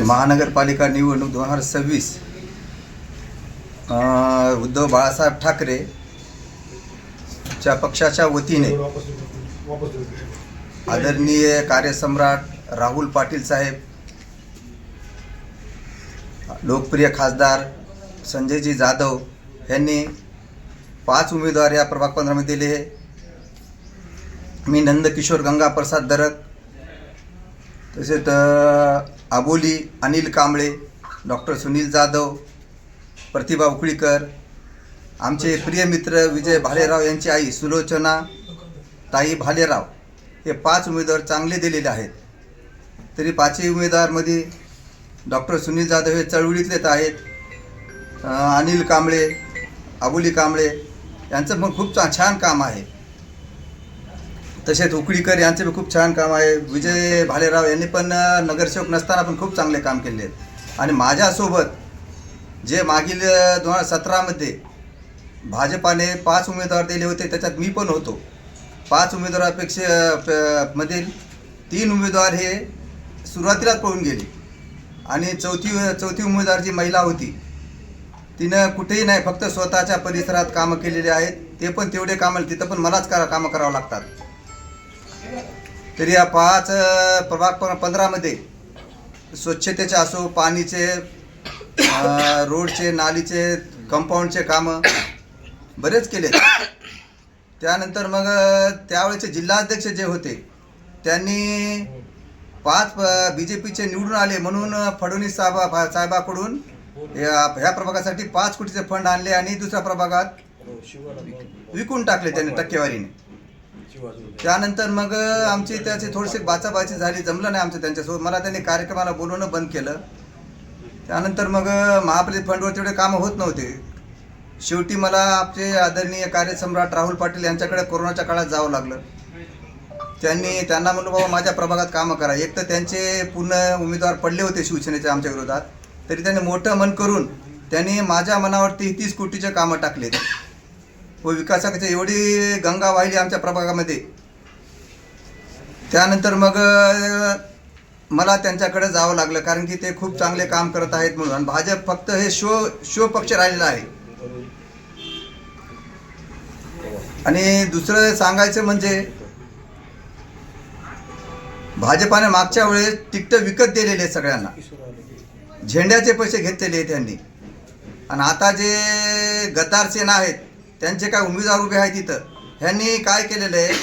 महानगरपालिका निवडणूक दोन हजार सव्वीस. उद्धव बाळासाहेब ठाकरे च्या पक्षाच्या वतीने आदरणीय कार्यसम्राट राहुल पाटील साहेब लोकप्रिय खासदार संजयजी जाधव यांनी पाच उमेदवार या प्रभाग पंधरामध्ये दिले. मी नंदकिशोर गंगाप्रसाद दरक तसेच आबोली अनिल कांबळे डॉक्टर सुनील जाधव प्रतिभा उकळीकर आमचे प्रिय मित्र विजय भालेराव यांची आई सुलोचना ताई भालेराव हे पाच उमेदवार चांगले दिलेले आहेत. तरी पाचही उमेदवारमध्ये डॉक्टर सुनील जाधव हे चळवळीतलेच आहेत. अनिल कांबळे आबोली कांबळे यांचं पण खूप छान काम आहे. तसेच उकळीकर यांचे पण खूप छान काम आहे. विजय भालेराव यांनी पण नगरसेवक नसताना पण खूप चांगले काम केले आहेत. आणि माझ्यासोबत जे मागील दोन हजार सतरामध्ये भाजपाने पाच उमेदवार दिले होते त्याच्यात मी पण होतो. पाच उमेदवारापेक्षा मधील तीन उमेदवार हे सुरुवातीलाच पळून गेले. आणि चौथी चौथी उमेदवार जी महिला होती तिनं कुठेही नाही फक्त स्वतःच्या परिसरात कामं केलेली आहेत. ते पण तेवढे कामं तिथं पण मलाच करा कामं करावं लागतात. तरी या पाच प्रभाग पंधरामध्ये स्वच्छतेचे असो पाणीचे रोडचे नालीचे कंपाऊंडचे कामं बरेच केले. त्यानंतर मग त्यावेळेचे जिल्हाध्यक्ष जे होते त्यांनी पाच बी जे पीचे निवडून आले म्हणून फडणवीस साहेबा साहेबाकडून या ह्या प्रभागासाठी पाच कोटीचे फंड आणले आणि दुसऱ्या प्रभागात विकून टाकले त्यांनी टक्केवारीने. त्यानंतर मग आमची त्याची थोडीशी बाचाबाची झाली जमलं नाही आमचं त्यांच्यासोबत. मला त्यांनी कार्यक्रमाला बोलवणं बंद केलं. त्यानंतर मग महापालिका फंडवर तेवढे कामं होत नव्हते. शेवटी मला आमचे आदरणीय कार्यसम्राट राहुल पाटील यांच्याकडे कोरोनाच्या काळात जावं लागलं. त्यांनी त्यांना म्हणलं बाबा माझ्या प्रभागात कामं करा. एक तर त्यांचे पूर्ण उमेदवार पडले होते शिवसेनेचे आमच्या विरोधात. तरी त्यांनी मोठं मन करून त्यांनी माझ्या मनावरती तीस कोटीचे कामं टाकले व विकासाची एवढी गंगा वाहिली आमच्या प्रभागामध्ये. त्यानंतर मग मला त्यांच्याकडे जावं लागलं कारण की ते खूप चांगले काम करत आहेत म्हणून. आणि भाजप फक्त हे शो शो पक्ष राहिलेला आहे. आणि दुसरं सांगायचं म्हणजे भाजपाने मागच्या वेळेस तिकटं विकत दिलेले आहेत सगळ्यांना. झेंड्याचे पैसे घेतलेले त्यांनी. आणि आता जे गद्दार सेना आहेत त्यांचे काय उमेदवार उभे आहेत इथं? ह्यांनी काय केलेलं आहे?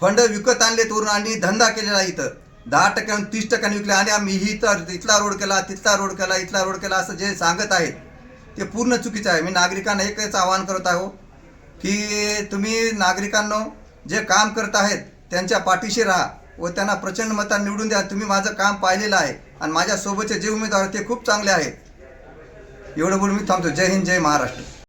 फंड विकत आणले तोरून आणि धंदा केलेला आहे इथं. दहा टक्क्याहून तीस टक्क्यांनी विकले आणि आम्ही ही तर इथला रोड केला तिथला रोड केला इथला रोड केला असं जे सांगत आहेत ते पूर्ण चुकीचं आहे. मी नागरिकांना एकच आवाहन करत आहो की तुम्ही नागरिकांनो जे काम करत आहेत त्यांच्या पाठीशी राहा व त्यांना प्रचंड मतांनी निवडून द्या. तुम्ही माझं काम पाहिलेलं आहे आणि माझ्यासोबतचे जे उमेदवार आहेत ते खूप चांगले आहेत. एवढं बोलून मी थांबतो. जय हिंद जय महाराष्ट्र.